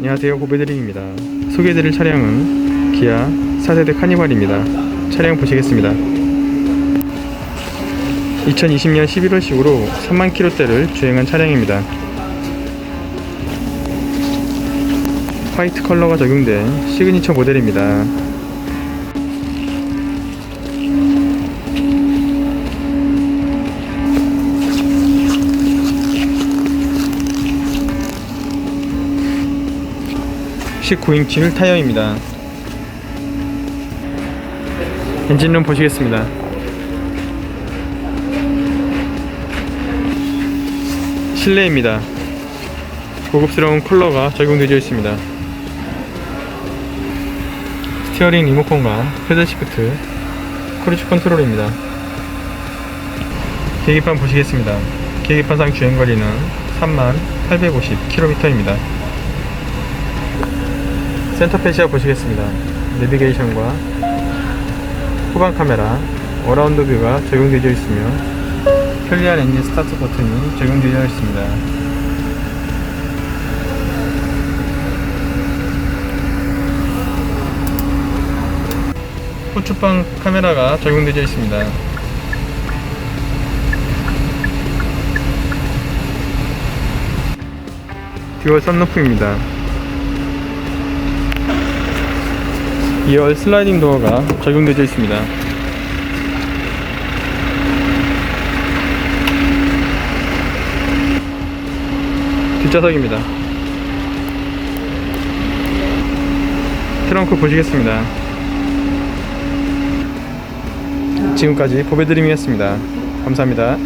안녕하세요 고배드림입니다. 소개해드릴 차량은 기아 4세대 카니발입니다. 차량 보시겠습니다. 2020년 11월식으로 3만 킬로대를 주행한 차량입니다. 화이트 컬러가 적용된 시그니처 모델입니다 (19인치) 휠 타이어입니다. 엔진룸 보시겠습니다. 실내입니다. 고급스러운 컬러가 적용되어 있습니다. 스티어링 리모컨과 패들 시프트 크루즈 컨트롤입니다. 계기판 보시겠습니다. 계기판상 주행거리는 3850km입니다 센터페시아 보시겠습니다 내비게이션과 후방 카메라 어라운드 뷰가 적용되어 있으며 편리한 엔진 스타트 버튼이 적용되어 있습니다 후측방 카메라가 적용되어 있습니다. 듀얼 썬루프입니다. 2열 슬라이딩 도어가 적용되어 있습니다. 뒷좌석입니다. 트렁크 보시겠습니다. 지금까지 보배드림이었습니다. 감사합니다.